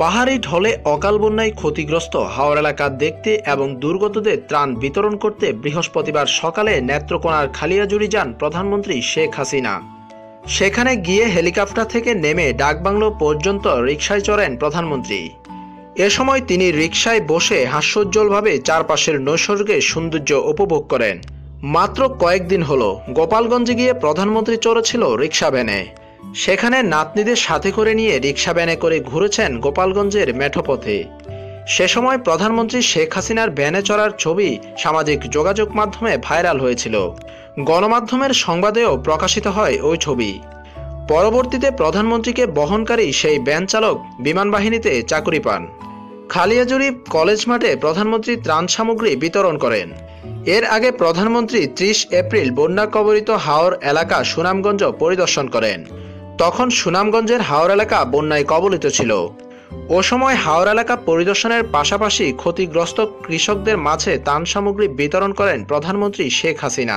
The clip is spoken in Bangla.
পাহাড়ি ঢলে অকাল বন্যায় ক্ষতিগ্রস্ত হাওড় এলাকা দেখতে এবং দুর্গতদের ত্রাণ বিতরণ করতে বৃহস্পতিবার সকালে নেত্রকোনার খালিয়াজুড়ি যান প্রধানমন্ত্রী শেখ হাসিনা। সেখানে গিয়ে হেলিকপ্টার থেকে নেমে ডাকবাংলো পর্যন্ত রিকশায় চড়েন প্রধানমন্ত্রী। এ সময় তিনি রিকশায় বসে হাস্যোজ্জ্বলভাবে চারপাশের নৈসর্গের সৌন্দর্য উপভোগ করেন। মাত্র কয়েকদিন হলো গোপালগঞ্জে গিয়ে প্রধানমন্ত্রী চড়েছিল রিকশা ভ্যানে। সেখানে নাতনিদের সাথে করে নিয়ে রিক্সা ভ্যানে করে ঘুরেছেন গোপালগঞ্জের মেঠোপথে। সে সময় প্রধানমন্ত্রী শেখ হাসিনার ভ্যানে চড়ার ছবি সামাজিক যোগাযোগ মাধ্যমে ভাইরাল হয়েছিল। গণমাধ্যমের সংবাদেও প্রকাশিত হয় ওই ছবি। পরবর্তীতে প্রধানমন্ত্রীকে বহনকারী সেই ভ্যান চালক বিমান বাহিনীতে চাকুরি পান। খালিয়াজুরি কলেজ মাঠে প্রধানমন্ত্রী ত্রাণ সামগ্রী বিতরণ করেন। এর আগে প্রধানমন্ত্রী ত্রিশ এপ্রিল বন্যা কবলিত হাওর এলাকা সুনামগঞ্জ পরিদর্শন করেন। তখন সুনামগঞ্জের হাওর এলাকা বন্যায় কবলিত ছিল। ও সময় হাওর এলাকা পরিদর্শনের পাশাপাশি ক্ষতিগ্রস্ত কৃষকদের মাঝে ত্রাণ সামগ্রী বিতরণ করেন প্রধানমন্ত্রী শেখ হাসিনা।